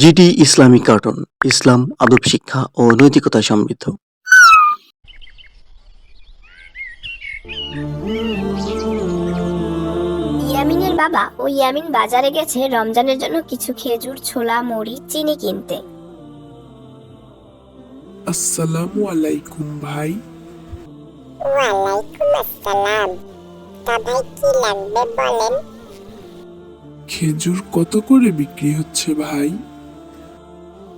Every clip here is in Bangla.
জিটি ইসলামিক কার্টুন ইসলাম আদব শিক্ষা ও নৈতিকতা সমৃদ্ধ। ইয়ামিনের বাবা ও ইয়ামিন বাজারে গেছে রমজানের জন্য কিছু খেজুর ছোলা মুড়ি চিনি কিনতে। আসসালামু আলাইকুম ভাই। ওয়ালাইকুম আসসালাম। তা ভাই কি লাগবে বলেন? খেজুর কত করে বিক্রি হচ্ছে ভাই?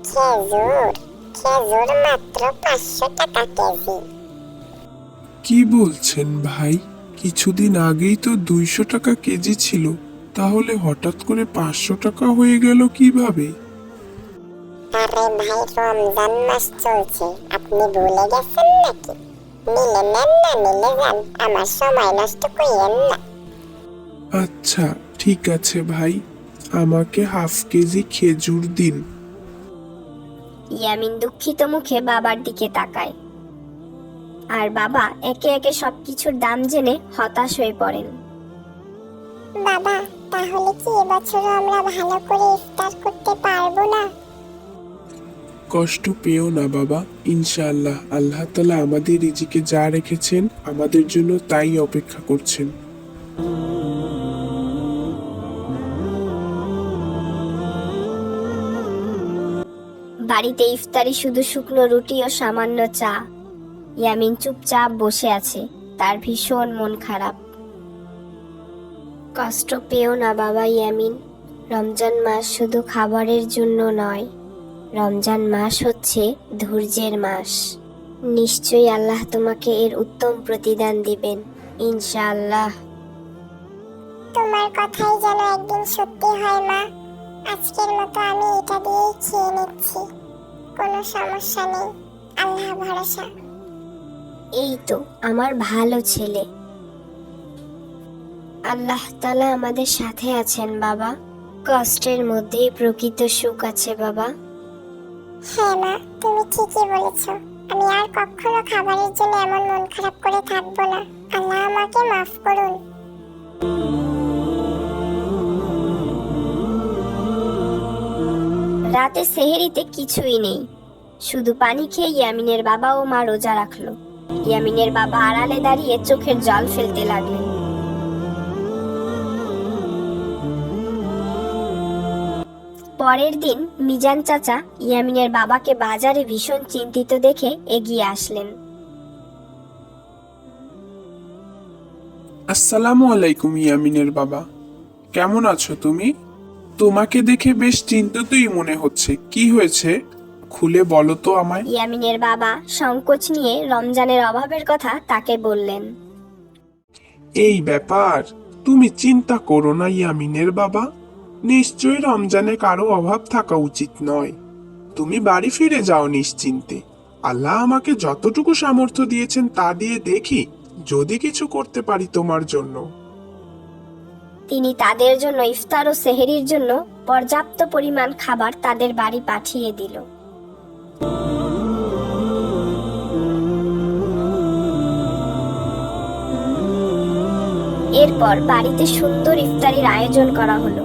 খেজুর খেজুর মাত্র পাঁচশো টাকা কেজি কি বলছেন ভাই? কিছুদিন আগেই তো দুইশো টাকা কেজি ছিল। তাহলে হঠাৎ করে পাঁচশো টাকা হয়ে গেল কীভাবে? আরে ভাই রমজান মাস চলছে। আপনি ভুলে গেছেন নাকি? নিলে নেন না নিলে যান। আমার সময় নষ্ট করিয়েন না। আচ্ছা ঠিক আছে ভাই। আমাকে হাফ কেজি খেজুর দিন। ইয়ামিন দুঃখিত মুখে বাবার দিকে তাকায়। আর বাবা একে একে সবকিছুর দাম জেনে হতাশ হয়ে পড়েন। বাবা তাহলে কি এবছর আমরা ভালো করে ইফতার করতে পারব না? কষ্ট পেও না বাবা ইনশাআল্লাহ। আল্লাহ তালা আমাদের রিজিকে যা রেখেছেন আমাদের জন্য তাই অপেক্ষা করছেন। বাড়িতে ইফতারি শুধু শুকনো রুটি ও সামান্য চা। ইয়ামিন চুপচাপ বসে আছে, তার ভীষণ মন খারাপ। কষ্ট পেও না বাবা ইয়ামিন, রমজান মাস শুধু খাবারের জন্য নয়, রমজান মাস হচ্ছে ধৈর্যের মাস। নিশ্চয়ই আল্লাহ তোমাকে এর উত্তম প্রতিদান দিবেন, ইনশাআল্লাহ। তোমার কথাই যেন একদিন সত্যি হয় মা, আজকের মতো আমি এটা দিয়েই খেয়ে নিচ্ছি। কোনো সমস্যা নেই। আল্লাহ ভরসা। এই তো আমার ভালো ছেলে। আল্লাহ তালা আমাদের সাথে আছেন বাবা। কষ্টের মধ্যেই প্রকৃত সুখ আছে বাবা। হ্যাঁ মা তুমি ঠিকই বলেছ। আমি আর কখনো খাবারের জন্য এমন মন খারাপ করে থাকব না। আল্লাহ আমাকে মাফ করুন। রাতে সেহেরিতে কিছুই নেই। শুধু পানি খেয়ে ইয়ামিনের বাবা ও মা রোজা রাখল। ইয়ামিনের বাবা আড়ালে দাঁড়িয়ে চোখের জল ফেলতে লাগলেন। পরের দিন মিজান চাচা ইয়ামিনের বাবাকে বাজারে ভীষণ চিন্তিত দেখে এগিয়ে আসলেন। আসসালামু আলাইকুম ইয়ামিনের বাবা। কেমন আছো তুমি? তোমাকে দেখে বেশ চিন্তিতই মনে হচ্ছে। কি হয়েছে? খুলে বলো তো আমায়। ইয়ামিনের বাবা সংকোচ নিয়ে রমজানের অভাবের কথা তাকে বললেন। এই ব্যাপার তুমি চিন্তা করো না ইয়ামিনের বাবা। নিশ্চয়ই রমজানে কারও অভাব থাকা উচিত নয়। তুমি বাড়ি ফিরে যাও নিশ্চিন্তে। আল্লাহ আমাকে যতটুকু সামর্থ্য দিয়েছেন তা দিয়ে দেখি যদি কিছু করতে পারি তোমার জন্য। তিনি তাদের জন্য ইফতার ও সেহেরির জন্য পর্যাপ্ত পরিমাণ খাবার তাদের বাড়ি পাঠিয়ে দিল। এরপর বাড়িতে সুন্দর ইফতারির আয়োজন করা হলো।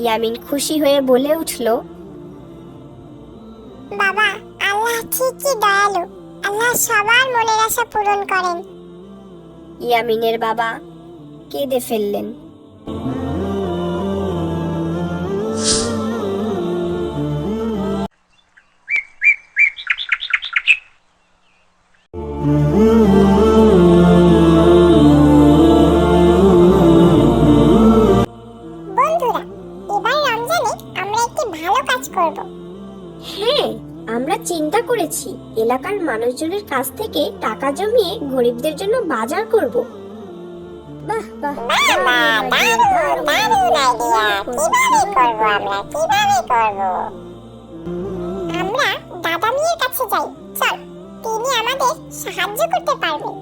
ইয়ামিন খুশি হয়ে বলে উঠল বাবা আল্লাহ ঠিকই দয়ালু। আল্লাহ সবার মনের আশা পূরণ করেন। ইয়ামিনের বাবা কেঁদে ফেললেন। কাজ করব হ্যাঁ আমরা চিন্তা করেছি এলাকার মানুষজনের কাছ থেকে টাকা জমিয়ে গরিবদের জন্য বাজার করব। বাহ বাহ দারুণ দারুণ আইডিয়া কীভাবে করব আমরা কীভাবে করব? আমরা দাদা মিয়ার কাছে যাই। চল তিনি আমাদের সাহায্য করতে পারবেন।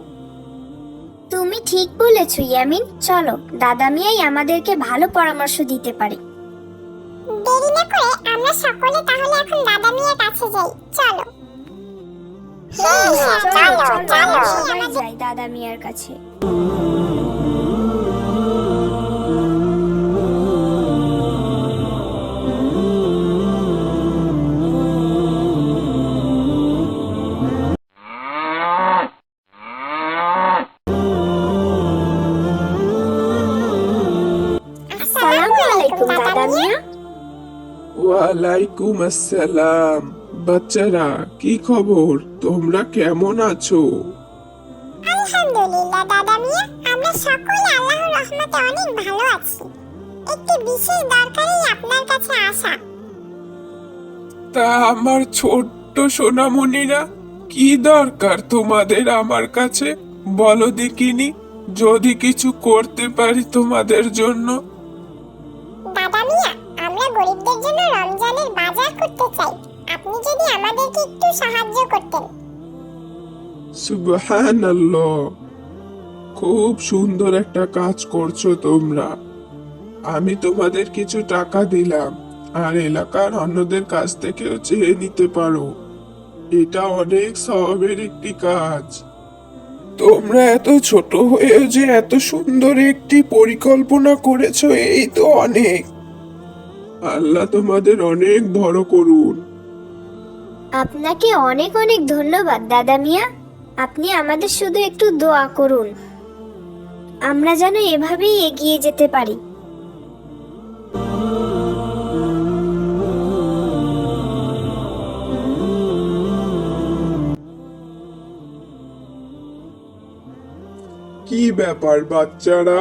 তুমি ঠিক বলেছ ইয়ামিন। চলো দাদা মিয়াই আমাদেরকে ভালো পরামর্শ দিতে পারে। দেরি না করে আমরা সকলে তাহলে এখন দাদা মিয়ার কাছে যাই। চলো। হ্যাঁ হ্যাঁ চলো চলো যাই দাদা মিয়ার কাছে। ওয়ালাইকুম আসসালাম। বাচ্চারা কি খবর? তোমরা কেমন আছো? আলহামদুলিল্লাহ দাদা মিয়া। আমরা সকলে আল্লাহর রহমতে অনেক ভালো আছি। একটি বিশেষ দরকারেই আপনার কাছে আসা। তা আমার ছোট্ট সোনামণিরা কি দরকার তোমাদের আমার কাছে? বলো দেখিনি যদি কিছু করতে পারি তোমাদের জন্য। একটু সাহায্য করতেন। সুবহানাল্লাহ, খুব সুন্দর একটা কাজ করছ তোমরা। আমি তোমাদের কিছু টাকা দিলাম, আর এলাকার অন্যদের কাছ থেকেও চেয়ে নিতে পারো। এটা অনেক সবের একটি কাজ। তোমরা এত ছোট হয়েও যে এত সুন্দর একটি পরিকল্পনা করেছ, এই তো অনেক। আল্লাহ তোমাদের অনেক বড় করুন। আপনাকে অনেক অনেক ধন্যবাদ দাদা মিয়া। আপনি আমাদের শুধু একটু দোয়া করুন। আমরা যেন এভাবেই এগিয়ে যেতে পারি। কি ব্যাপার বাচ্চারা?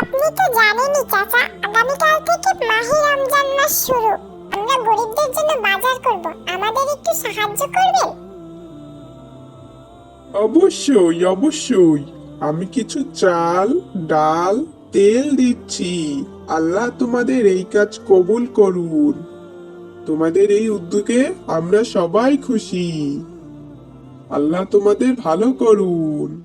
আপনি তো জানেনই চাচা। আগামীকাল থেকে মাহে রমজান মাস শুরু। আমরা গরিবদের জন্য বাজার করব। আমাদের একটু সাহায্য করবেন? অবশ্যই অবশ্যই। আমি কিছু চাল ডাল তেল দিচ্ছি। আল্লাহ তোমাদের এই কাজ কবুল করুন। তোমাদের এই উদ্যোগে আমরা সবাই খুশি। আল্লাহ তোমাদের ভালো করুন।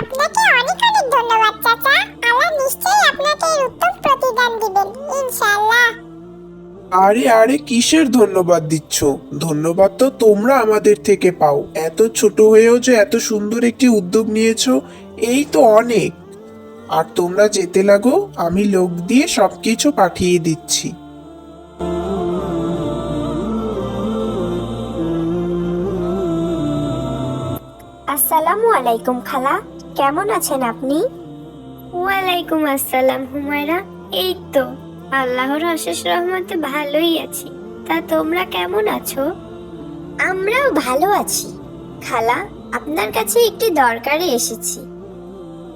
আপনাকে অনেক অনেক ধন্যবাদ চাচা। আল্লাহ নিশ্চয়ই আপনাকে এর উত্তম প্রতিদান দিবেন। ইনশাআল্লাহ। আরে আরে কিসের ধন্যবাদ দিচ্ছ? ধন্যবাদ তো তোমরা আমাদের থেকে পাও। এত ছোট হয়েও যে এত সুন্দর একটি উদ্যোগ নিয়েছো এই তো অনেক। আর তোমরা যেতে লাগো আমি লোক দিয়ে সবকিছু পাঠিয়ে দিচ্ছি। আসসালামু আলাইকুম খালা। কেমন আছেন আপনি? ওয়ালাইকুম আসসালাম হুমায়রা। এই তো। আল্লাহর অশেষ রহমতে ভালোই আছি। তা তোমরা কেমন আছো? আমরাও ভালো আছি। খালা আপনার কাছে একটি দরকারে এসেছি।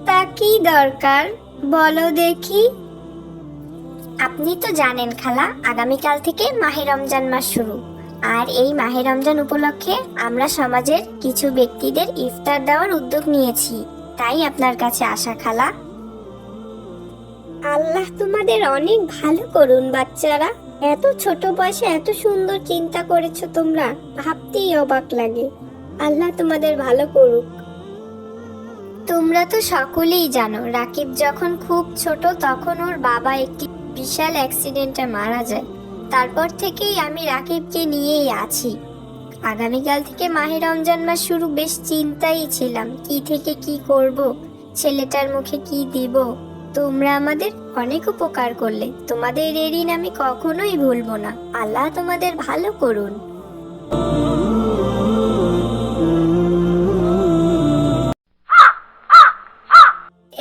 তা কি দরকার? বলো দেখি। আপনি তো জানেন খালা আগামীকাল থেকে মাহে রমজান মাস শুরু। আর এই মাহে রমজান উপলক্ষে আমরা সমাজের কিছু ব্যক্তিদের ইফতার দেওয়ার উদ্যোগ নিয়েছি। তাই আপনার কাছে আসা খালা। আল্লাহ তোমাদের অনেক ভালো করুন, বাচ্চারা। এত ছোট বয়সে এত সুন্দর চিন্তা করেছ তোমরা, ভাবতেই অবাক লাগে। আল্লাহ তোমাদের ভালো করুক। তোমরা তো সকলেই জানো, রাকিব যখন খুব ছোট তখন ওর বাবা একটি বিশাল অ্যাক্সিডেন্টে মারা যায়। তারপর থেকেই আমি রাকিবকে নিয়েই আছি। আগামীকাল থেকে মাহে রমজান মাস শুরু, বেশ চিন্তাই ছিলাম, কি থেকে কি করব, ছেলেটার মুখে কি দিব? তোমরা আমাদের অনেক উপকার করলে। তোমাদের এই ঋণ আমি কখনোই ভুলবো না। আল্লাহ তোমাদের ভালো করুন।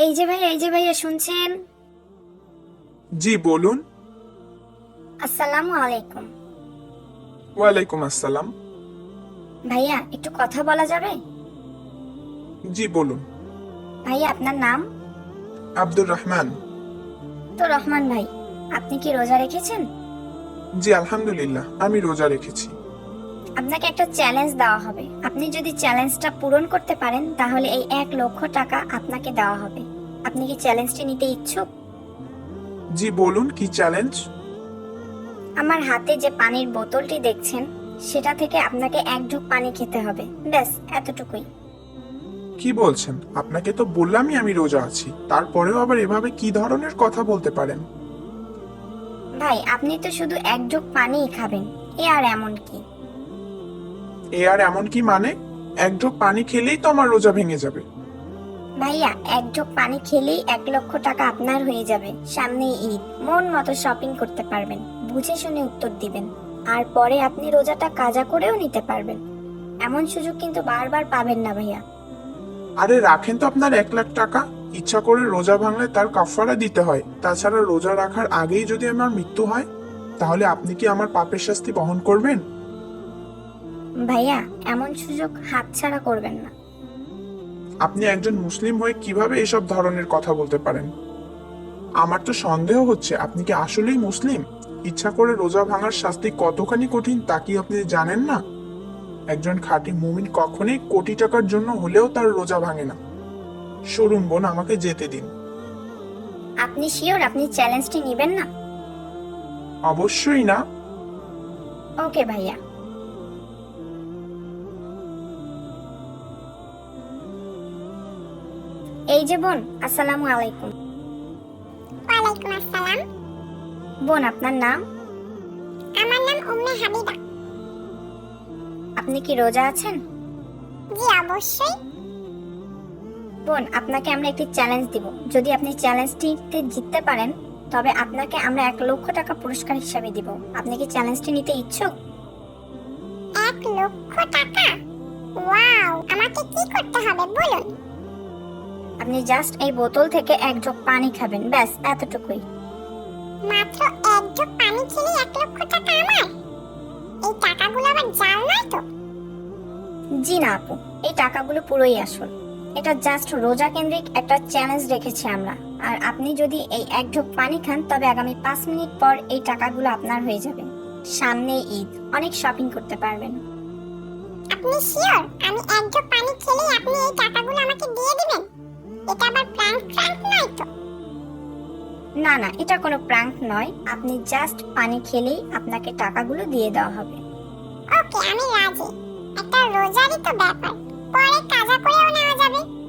এই যে ভাই এই যে ভাইয়া শুনছেন? জি বলুন। আসসালামু আলাইকুম। ওয়ালাইকুম আসসালাম। ভাইয়া একটু কথা বলা যাবে? জি বলুন। ভাইয়া আপনার নাম? আব্দুর রহমান। তো রহমান ভাই আপনি কি রোজা রেখেছেন? জি আলহামদুলিল্লাহ আমি রোজা রেখেছি। আপনাকে একটা চ্যালেঞ্জ দেওয়া হবে। আপনি যদি চ্যালেঞ্জটা পূরণ করতে পারেন তাহলে এই এক লক্ষ টাকা আপনাকে দেওয়া হবে। আপনি কি চ্যালেঞ্জটি নিতে ইচ্ছুক? জি বলুন কি চ্যালেঞ্জ আমার হাতে যে পানির বোতলটি দেখছেন সেটা থেকে আপনাকে এক ঢুক পানি খেতে হবে। ব্যাস এতটুকুই। কি বলছেন? আপনাকে তো বললামই আমি রোজা আছি। তারপরেও আবার এভাবে কি ধরনের কথা বলতে পারেন? ভাই আপনি তো শুধু এক ঢুক পানিই খাবেন। এ আর এমন কি? এ আর এমন কি মানে? এক ঢোক পানি খেলেই তো আমার রোজা ভেঙে যাবে। ভাইয়া এক ঢোক পানি খেলেই এক লক্ষ টাকা আপনার হয়ে যাবে সামনে ঈদ। মন মতো শপিং করতে পারবেন। বুঝে শুনে উত্তর দিবেন। আর পরে আপনি রোজাটা কাজা করেও নিতে পারবেন। এমন সুযোগ কিন্তু বারবার পাবেন না ভাইয়া। আরে রাখেন তো আপনার এক লাখ টাকা। ইচ্ছা করে রোজা ভাঙলে তার কাফারা দিতে হয়। তাছাড়া রোজা রাখার আগেই যদি আমার মৃত্যু হয় তাহলে আপনি কি আমার পাপের শাস্তি বহন করবেন? ভাইয়া এমন সুযোগ হাতছাড়া করবেন না। আপনি একজন মুসলিম হয়ে কীভাবে এসব ধরনের কথা বলতে পারেন? আমার তো সন্দেহ হচ্ছে আপনি কি আসলেই মুসলিম? ইচ্ছা করে রোজা ভাঙার শাস্তি কতখানি কঠিন তা কি আপনি জানেন না? একজন খাঁটি মুমিন কখনোই কোটি টাকার জন্য হলেও তার রোজা ভাঙে না। সরুন বোন আমাকে যেতে দিন। আপনি শিওর আপনি চ্যালেঞ্জটি নেবেন না? অবশ্যই না। ওকে ভাইয়া। এই যে বোন আসসালামু আলাইকুম। ওয়ালাইকুম আসসালাম। বোন আপনার নাম? আমার নাম উম্মে হাবিবা। আপনি কি রোজা আছেন? জি অবশ্যই। বোন আপনাকে আমরা একটি চ্যালেঞ্জ দিব। যদি আপনি চ্যালেঞ্জটিতে জিততে পারেন তবে আপনাকে আমরা এক লক্ষ টাকা পুরস্কার হিসাবে দিব। আপনি কি চ্যালেঞ্জটি নিতে ইচ্ছুক? এক লক্ষ টাকা? ওয়াও আমাকে কি করতে হবে বলুন? আপনি জাস্ট এই বোতল থেকে এক জগ পানি খাবেন ব্যাস এতটুকুই। মাত্র এক জগ পানি খেলে এক লক্ষ টাকা আমার? এই টাকাগুলো আবার জাল নয় তো? জি না আপু এই টাকাগুলো পুরোই আসল। এটা জাস্ট রোজা কেন্দ্রিক একটা চ্যালেঞ্জ রেখেছি আমরা। আর আপনি যদি এই এক ঢোক পানি খান তবে আগামী পাঁচ মিনিট পর এই টাকাগুলো আপনার হয়ে যাবে। সামনে ঈদ অনেক শপিং করতে পারবেন। আপনি শিওর আমি এক জগ পানি খেলেই আপনি এই টাকাগুলো আমাকে দিয়ে দিবেন? এটা আবার প্র্যাঙ্ক প্র্যাঙ্ক নয় তো? না না এটা কোনো প্রাঙ্ক নয়। আপনি জাস্ট পানি খেলেই আপনাকে টাকাগুলো দিয়ে দেওয়া হবে। ওকে আমি রাজি। একটা রোজারই তো ব্যাপার। পরে কাজা করেও নেওয়া যাবে।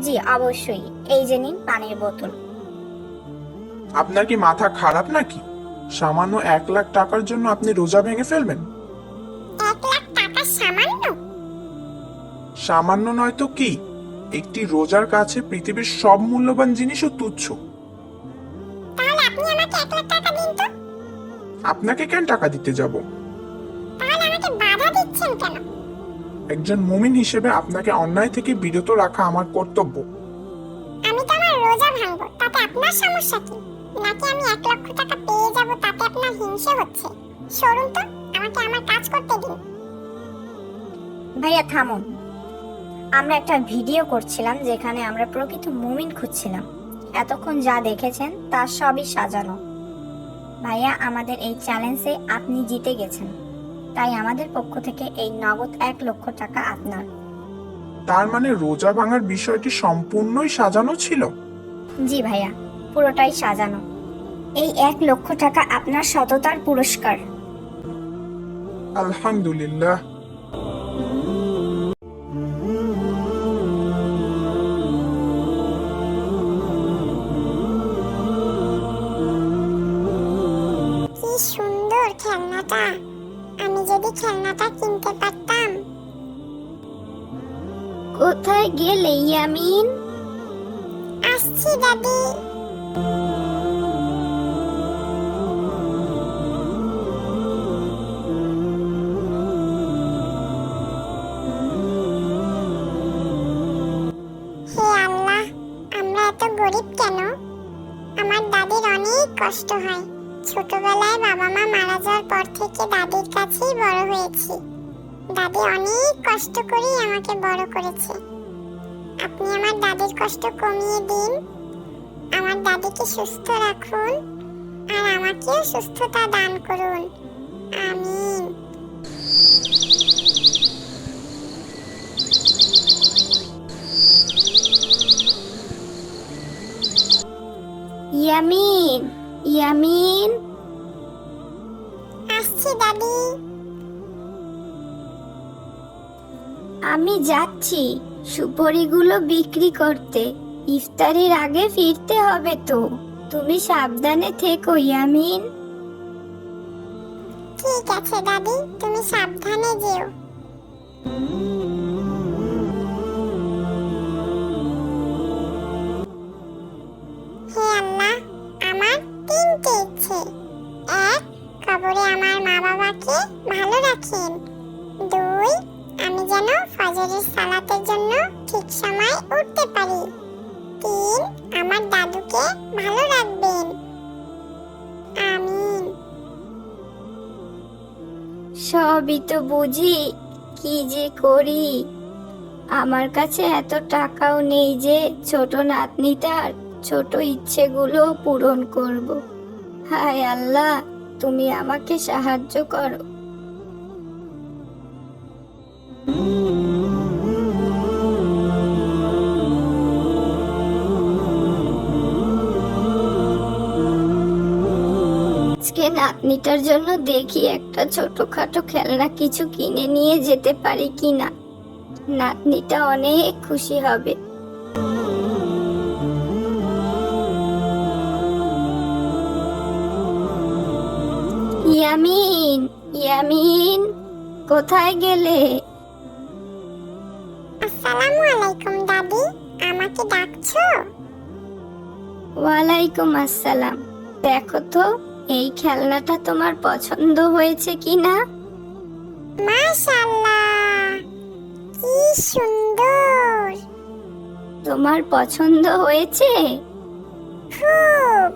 জি অবশ্যই। এই যে নিন পানির বোতল। আপনার কি মাথা খারাপ নাকি? সামান্য এক লাখ টাকার জন্য আপনি রোজা ভেঙে ফেলবেন। এক লাখ টাকা সামান্য? সামান্য নয় তো কি? একটি রোজার কাছে পৃথিবীর সব মূল্যবান জিনিসও তুচ্ছ। তাহলে আপনি আমাকে এক লাখ টাকা দিন তো। আপনাকে কেন টাকা দিতে যাব? তাহলে আমাকে বাধা দিচ্ছেন কেন? একজন মুমিন হিসেবে আপনাকে অন্যায় থেকে বিরত রাখা আমার কর্তব্য। আমি তো আমার রোজা ভাঙবো তাতে আপনার সমস্যা কি? নাকি আমি এক লক্ষ টাকা পেয়ে যাব তাতে আপনার হিংসে হচ্ছে? সরুন তো আমাকে আমার কাজ করতে দিন। ভাইয়া থামুন। আমরা একটা ভিডিও করছিলাম যেখানে আমরা প্রকৃত মুমিন খুঁজছিলাম। এতক্ষণ যা দেখেছেন তা সবই সাজানো। ভাইয়া আমাদের এই চ্যালেঞ্জে আপনি জিতে গেছেন। তাই আমাদের পক্ষ থেকে এই নগদ এক লক্ষ টাকা আপনার। তার মানে রোজা ভাঙার বিষয়টি সম্পূর্ণই সাজানো ছিল? জি ভাইয়া পুরোটাই সাজানো। এই এক লক্ষ টাকা আপনার সততার পুরস্কার। আলহামদুলিল্লাহ। ইয়ামিন আসছি, দাদি। গরিব কেন? আমার দাদির অনেক কষ্ট হয়। ছোটবেলায় বাবা মা মারা যাওয়ার পর থেকে দাদির কাছেই বড় হয়েছি। দাদি অনেক কষ্ট করেই আমাকে বড় করেছে। দাদির কষ্ট কমিয়ে দিন। আমার দাদিকে সুস্থ রাখুন আর আমাকেও সুস্থতা দান করুন। আমিন। ইয়ামিন ইয়ামিন। আসছি দাদি। আমি যাচ্ছি। সুপরিগুলো বিক্রি করতে। ইফতারির আগে ফিরতে হবে তো। তুমি সাবধানে থেকো, ইয়ামিন। ঠিক আছে, দাদি। তুমি সাবধানে যেও। হে আল্লাহ, আমার তিনটে ইচ্ছে। এক, কবরে আমার মা বাবাকে ভালো রাখেন। ফজরের সালাতের জন্য ঠিক সময় উঠতে পারি। তিন, আমার দাদুকে ভালো রাখবেন। আমিন। সবই তো বুঝি, কি যে করি? আমার কাছে এত টাকাও নেই যে ছোট নাতনিটার ছোট ইচ্ছেগুলো পূরণ করব। হায় আল্লাহ, তুমি আমাকে সাহায্য করো। নাতনিটার জন্য দেখি একটা ছোটখাটো খেলনা কিছু কিনে নিয়ে যেতে পারি কিনা। নাতনিটা অনেক খুশি হবে। ইয়ামিন ইয়ামিন কোথায় গেলে? আসসালামু আলাইকুম দাদি। আমাকে ডাকছো? ওয়ালাইকুম আসসালাম। দেখো তো এই খেলনাটা তোমার পছন্দ হয়েছে কিনা? মাশাআল্লাহ কি সুন্দর। তোমার পছন্দ হয়েছে? খুব।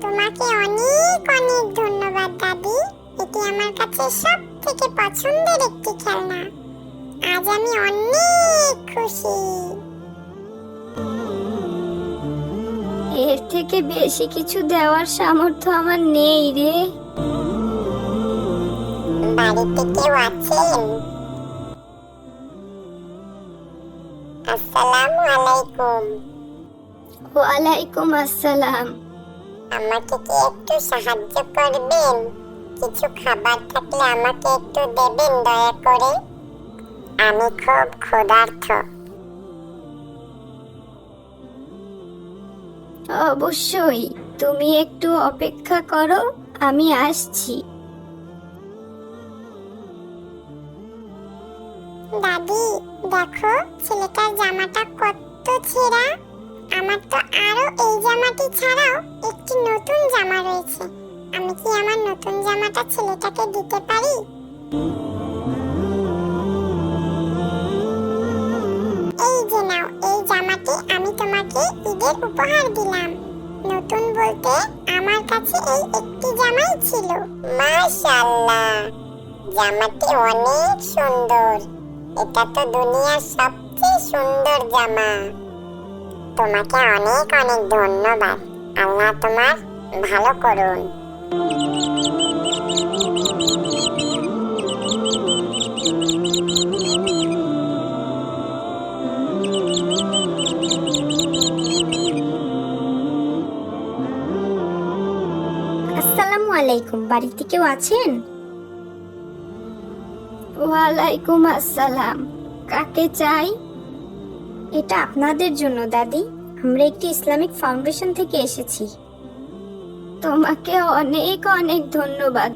তোমাকে অনেক অনেক ধন্যবাদ দাদি। এটি আমার কাছে সব থেকে পছন্দের একটি খেলনা। আজ আমি অনেক খুশি। এর থেকে বেশি কিছু দেওয়ার সামর্থ্য আমার নেই রে। বাড়িতে কেউ আছেন? আসসালামু আলাইকুম। ওয়ালাইকুম আসসালাম। আমাকে কি একটু সাহায্য করবেন? কিছু খাবার থাকলে আমাকে একটু দেবেন দয়া করে? আমি খুব ক্ষুধার্ত অবশ্যই, তুমি একটু অপেক্ষা করো, আমি আসছি। দাদি, দেখো, ছেলেটার জামাটা কত ছেঁড়া। আমার তো আরও এই জামাটি ছাড়াও একটি নতুন জামা রয়েছে। আমি কি আমার নতুন জামাটা ছেলেটাকে দিতে পারি? আমি তোমাকে ঈদের উপহার দিলাম। নতুন বলতে আমার কাছে এই একটি জামাই ছিল। মাশাআল্লাহ, জামাটি অনেক সুন্দর। এটা তো দুনিয়ার সবচেয়ে সুন্দর জামা। তোমাকে অনেক অনেক ধন্যবাদ। আল্লাহ তোমার ভালো করুন। আলাইকুম বাড়িতে কেউ আছেন? ওয়ালাইকুম আসসালাম। কাকে চাই? এটা আপনাদের জন্য দাদি। আমরা একটি ইসলামিক ফাউন্ডেশন থেকে এসেছি। তোমাকে অনেক অনেক ধন্যবাদ।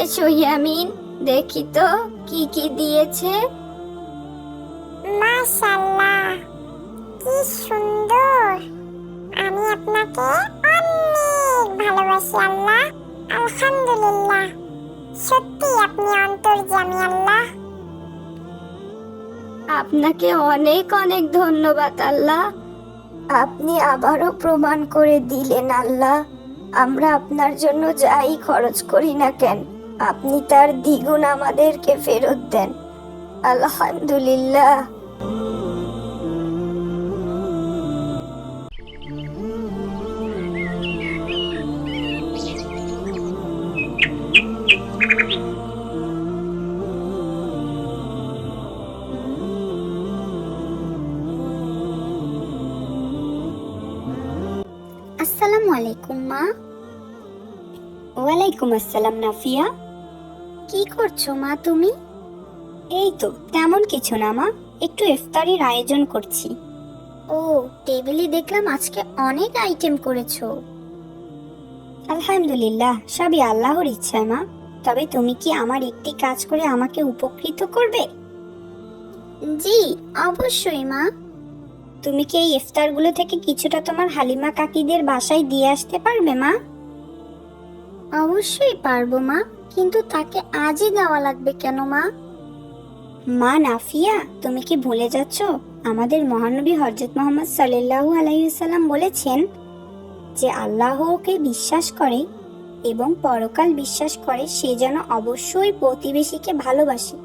এসো ইয়ামিন দেখি তো কি কি দিয়েছে। মাশাআল্লাহ কি সুন্দর। আপনাকে অনেক ভালোবাসি আল্লাহ। আলহামদুলিল্লাহ। সত্যি আপনি অন্তর্যামী আল্লাহ। আপনাকে অনেক অনেক ধন্যবাদ আল্লাহ। আপনি আবারও প্রমাণ করে দিলেন আল্লাহ। আমরা আপনার জন্য যাই খরচ করি না কেন, আপনি তার দ্বিগুণ আমাদেরকে ফেরত দেন। আলহামদুলিল্লাহ। ওয়ালাইকুম আসসালাম নাফিয়া। কি করছ মা তুমি? এই তো তেমন কিছু না মা একটু ইফতারির আয়োজন করছি। ও টেবিলে দেখলাম আজকে অনেক আইটেম করেছ। আলহামদুলিল্লাহ সবই আল্লাহর ইচ্ছা মা। তবে তুমি কি আমার একটি কাজ করে আমাকে উপকৃত করবে? জি অবশ্যই মা। তুমি কি এই ইফতারগুলো থেকে কিছুটা তোমার হালিমা কাকিদের বাসায় দিয়ে আসতে পারবে মা? অবশ্যই পারব, মা। কিন্তু তাকে আজই দেওয়া লাগবে কেন, মা? মা নাফিয়া, তুমি কি ভুলে যাচ্ছ? আমাদের মহানবী হজরত মোহাম্মদ সাল্লাল্লাহু আলাইসাল্লাম বলেছেন যে, আল্লাহকে বিশ্বাস করে এবং পরকাল বিশ্বাস করে সে যেন অবশ্যই প্রতিবেশীকে ভালোবাসে।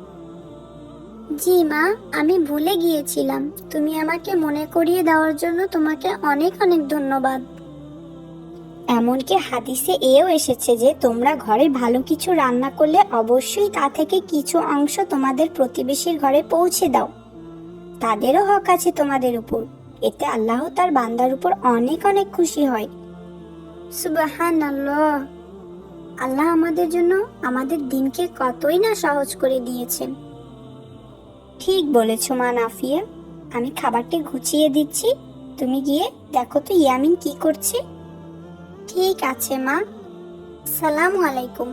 জি, মা, আমি ভুলে গিয়েছিলাম। তুমি আমাকে মনে করিয়ে দেওয়ার জন্য তোমাকে অনেক অনেক ধন্যবাদ। এমনকি হাদিসে এও এসেছে যে তোমরা ঘরে ভালো কিছু রান্না করলে অবশ্যই তা থেকে কিছু অংশ তোমাদের প্রতিবেশীর ঘরে পৌঁছে দাও। তাদেরও হক আছে তোমাদের উপর। এতে আল্লাহ তার বান্দার উপর অনেক অনেক খুশি হয়। সুবাহান আল্লাহ আল্লাহ আমাদের জন্য আমাদের দিনকে কতই না সহজ করে দিয়েছেন। ঠিক বলেছ মা নাফিয়া। আমি খাবারটি গুছিয়ে দিচ্ছি। তুমি গিয়ে দেখো তো ইয়ামিন কি করছে। ঠিক আছে মা। সালাম আলাইকুম।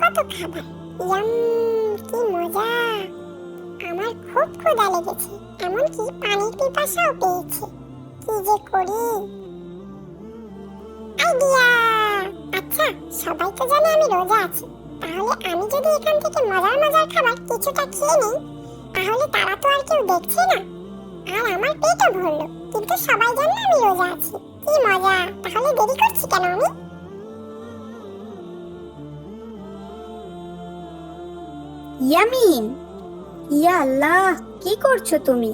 কত আমার খুব ক্ষুধা পেয়েছে। কি যে করি। আইডিয়া। সবাই তো জানে আমি রোজা আছি। তাহলে আমি যদি এখান থেকে মজার মজার খাবার কিছুটা খেয়ে নিই তাহলে তারা তো আর কেউ দেখছে না। আর আমার পেটও ভরলো কিন্তু সবাই জানে আমি রোজা আছি। কি মজা তাহলে দেরি করছি কেন আমি? ইয়ামিন ইয়া আল্লাহ কি করছ তুমি?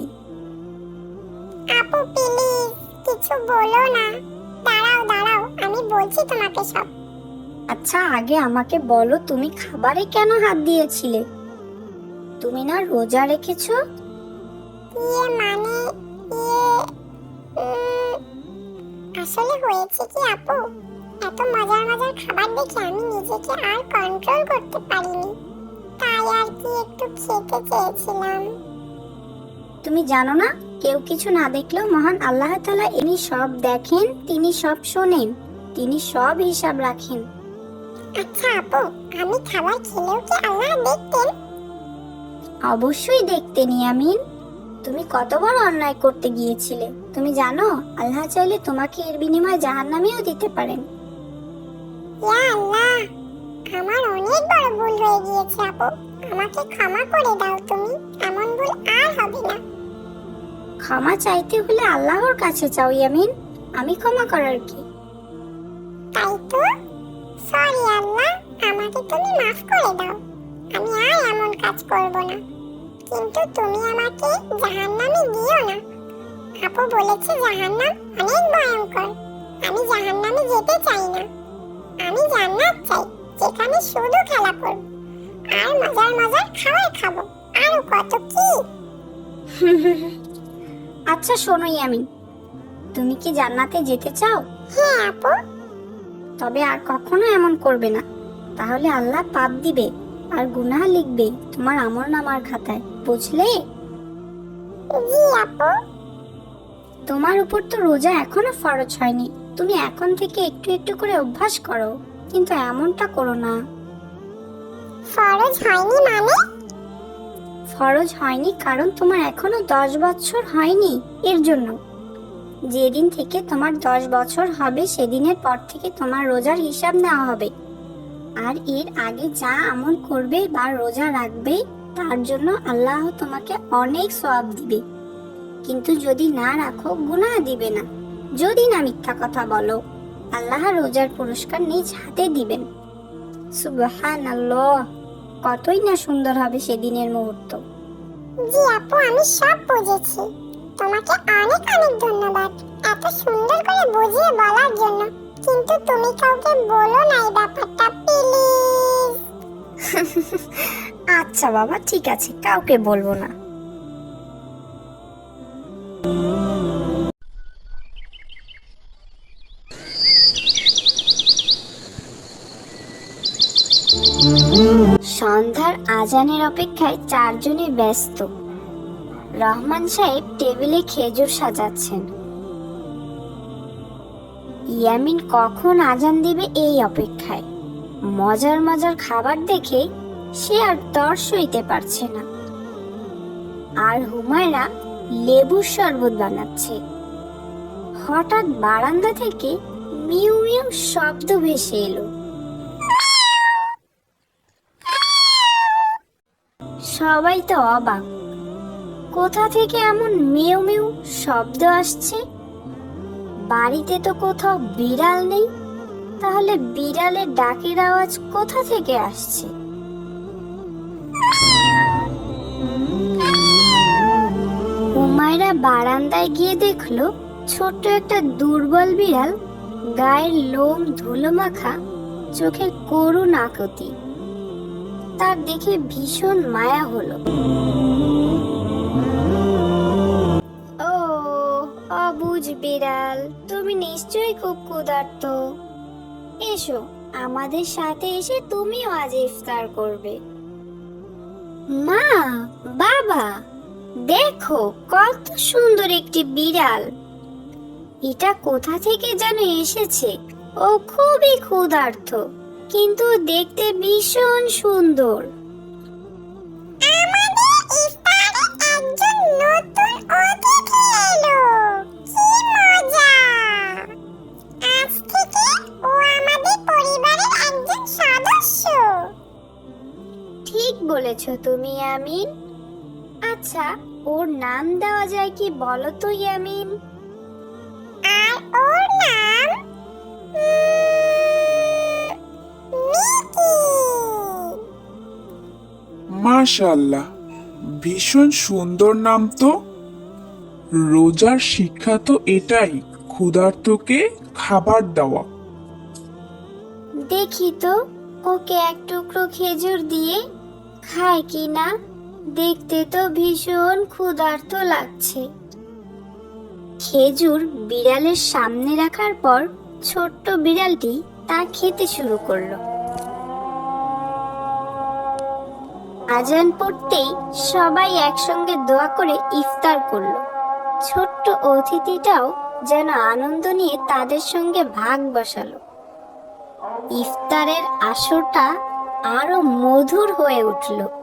আপু প্লিজ কিছু বলো না। দাঁড়াও দাঁড়াও আমি বলছি তোমাকে সব। আচ্ছা আগে আমাকে বলো তুমি খাবারে কেন হাত দিয়েছিলে? তুমি না রোজা রেখেছো? ইয়ে মানে ইয়ে আসলে হয়েছে কি আপু? এত মজার মজার খাবার দেখে আমি নিজেকে আর কন্ট্রোল করতে পারিনি। তাই আর কি একটু খেতে চেয়েছিলাম। তুমি জানো না কেউ কিছু না দেখলেও মহান আল্লাহ তালা ইনি সব দেখেন তিনি সব শোনেন তিনি সব হিসাব রাখেন। আচ্ছা আপু আমি খাবার খেলেও কি আল্লাহ দেখতেন? অবশ্যই দেখতে নিয়ামিন তুমি কত বড় অন্যায় করতে গিয়েছিলে তুমি জানো? আল্লাহ চাইলে তোমাকে এর বিনিময়ে জাহান্নামেও দিতে পারেন। ইয়া আল্লাহ আমার অনেক বড় ভুল হয়ে গিয়েছে আপু। আমাকে ক্ষমা করে দাও তুমি এমন ভুল আর হবে না। ক্ষমা চাইতে হলে আল্লাহর কাছে চাও ইয়ামিন। আমি ক্ষমা করার কি? তাই তো? আমাকে তুমি মাফ করে দাও। আমি আর এমন কাজ করব না। কিন্তু তুমি আমাকে জাহান্নামে দিও না। আপু বলেছে জাহান্নাম অনেক ভয়ঙ্কর। আমি জাহান্নামে যেতে চাই না। আমি জান্নাত চাই যেখানে শুধু খেলা করব। আর মজার মজার খাবার খাব। আরও কত কি? আচ্ছা শোনোই আমি তুমি কি জান্নাতে যেতে চাও? হ্যাঁ আপু। তবে আর কখনো এমন করবে না। তাহলে আল্লাহ পাপ দিবে আর গুনাহ লিখবে তোমার আমল নামার খাতায় বুঝলে? তোমার উপর তো রোজা এখনও ফরজ হয়নি তুমি এখন থেকে একটু একটু করে অভ্যাস করো কিন্তু এমনটা করো না। ফরজ হয়নি মানে? ফরজ হয়নি কারণ তোমার এখনও দশ বছর হয়নি এর জন্য। যেদিন থেকে তোমার দশ বছর হবে সেদিনের পর থেকে তোমার রোজার হিসাব নেওয়া হবে। আর এর আগে যা আমল করবে বা রোজা রাখবে, তার জন্য আল্লাহ তোমাকে অনেক সওয়াব দিবে। কিন্তু যদি না রাখো, গুনাহ দিবে না। যদি না মিথ্যা কথা বলো, আল্লাহ রোজার পুরস্কার নিজ হাতে দিবেন। সুবহান আল্লাহ কতই না সুন্দর হবে সেদিনের মুহূর্ত। জি আপু, আমি সব বুঝেছি। তোমাকে অনেক অনেক ধন্যবাদ এত সুন্দর করে বুঝিয়ে বলার জন্য। কিন্তু তুমি কাউকে বলো না এই ব্যাপারটা প্লিজ। আচ্ছা বাবা ঠিক আছে কাউকে বলব না। সন্ধ্যার আজানের অপেক্ষায় চারজনই ব্যস্ত। রহমান সাহেব টেবিলে খেজুর সাজাচ্ছেন। ইয়ামিন কখন আজান দিবে এই অপেক্ষায়? মজার মজার খাবার দেখে সে আর তর সইতে পারছে না। আর হুমায়রা লেবুর শরবত বানাচ্ছে। হঠাৎ বারান্দা থেকে মিউ মিউ শব্দ ভেসে এলো। সবাই তো অবাক। কোথা থেকে এমন মিউ মিউ শব্দ আসছে? বাড়িতে তো কোথাও বিড়াল নেই। তাহলে বিড়ালের ডাকের আওয়াজ কোথা থেকে আসছে? হুমায়রা বারান্দায় গিয়ে দেখল, ছোট্ট একটা দুর্বল বিড়াল, গায়ের লোম ধুলো মাখা, চোখে করুণ আকতি। তার দেখে ভীষণ মায়া হলো। অবুঝ বিড়াল, তুমি নিশ্চয়ই খুব ক্ষুধার্ত। এসো, আমাদের সাথে এসে তুমিও আজ ইফতার করবে। মা, বাবা, দেখো, কত সুন্দর একটি বিড়াল। এটা কোথা থেকে যেন এসেছে? ও খুবই ক্ষুধার্ত, কিন্তু দেখতে ভীষণ সুন্দর। বলেছ তুমি ইয়ামিন আচ্ছা ওর নাম দেওয়া যায় কি বলো তো ইয়ামিন? আর ওর নাম মাশাল্লাহ ভীষণ সুন্দর নাম তো। রোজার শিক্ষা তো এটাই ক্ষুধার্তকে খাবার দেওয়া। দেখি তো ওকে এক টুকরো খেজুর দিয়ে খায় কি না দেখতে তো ভীষণ ক্ষুধার্ত লাগছে। খেজুর বিড়ালের সামনে রাখার পর ছোট্ট বিড়ালটি তা খেতে শুরু করল। আজান পড়তেই সবাই একসঙ্গে দোয়া করে ইফতার করল। ছোট্ট অতিথিটাও যেন আনন্দ নিয়ে তাদের সঙ্গে ভাগ বসালো। ইফতারের আসরটা আরও মধুর হয়ে উঠল।